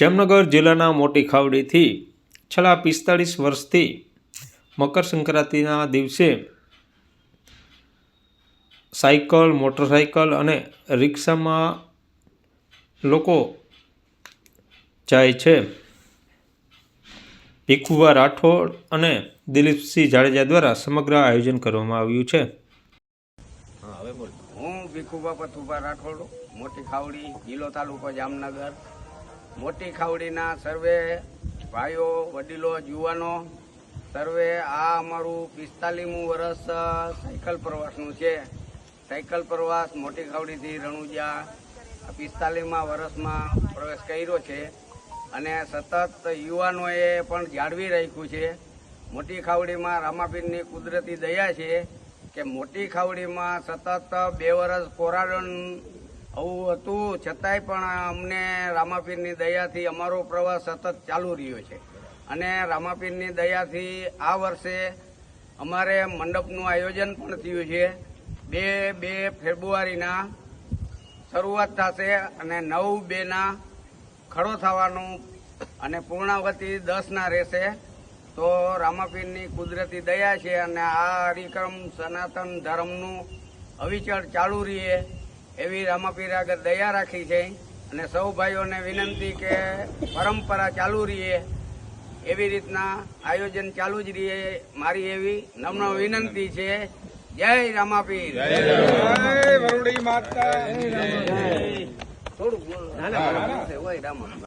જામનગર જિલ્લાના મોટી ખાવડીથી છેલ્લા પિસ્તાળીસ વર્ષથી મકર સંક્રાંતિના દિવસે સાયકલ, મોટરસાયકલ અને રિક્ષામાં લોકો જાય છે. ભીખુભા રાઠોડ અને દિલીપસિંહ જાડેજા દ્વારા સમગ્ર આયોજન કરવામાં આવ્યું છે. હું ભીખુભા, પથુભા રાઠોડ, મોટી ખાવડી, જિલ્લો તાલુકો જામનગર. મોટી ખાવડીના સર્વે ભાઈઓ, વડીલો યુવાનો સર્વે આ અમારું પિસ્તાલીમું વર્ષ સાયકલ પ્રવાસનું છે. સાયકલ પ્રવાસ મોટી ખાવડીથી રણુજા પિસ્તાલીમમાં વર્ષમાં પ્રવેશ કર્યો છે અને સતત યુવાનોએ પણ જાળવી રાખ્યું છે. મોટી ખાવડીમાં રામાપીરની કુદરતી દયા છે કે મોટી ખાવડીમાં સતત બે વર્ષ કોરાડન આવું હતું. છતાંય પણ અમને રામાપીરની દયાથી અમારો પ્રવાસ સતત ચાલુ રહ્યો છે. અને રામાપીરની દયાથી આ વર્ષે અમારે મંડપનું આયોજન પણ થયું છે. બે બે ફેબ્રુઆરીના શરૂઆત થશે અને નવ બેના ખડો થવાનું અને પૂર્ણાવતી દસના રહેશે. તો રામાપીરની કુદરતી દયા છે અને આ કાર્યક્રમ સનાતન ધર્મનું અવિચળ ચાલુ રહીએ. એવી રામાપીર આગળ દયા રાખી છે અને સૌ ભાઈઓને વિનંતી કે પરંપરા ચાલુ રહીએ એવી રીતના આયોજન ચાલુ જ રહીએ મારી એવી નમ્ર વિનંતી છે. જય રામાપીર. જય માતા રામા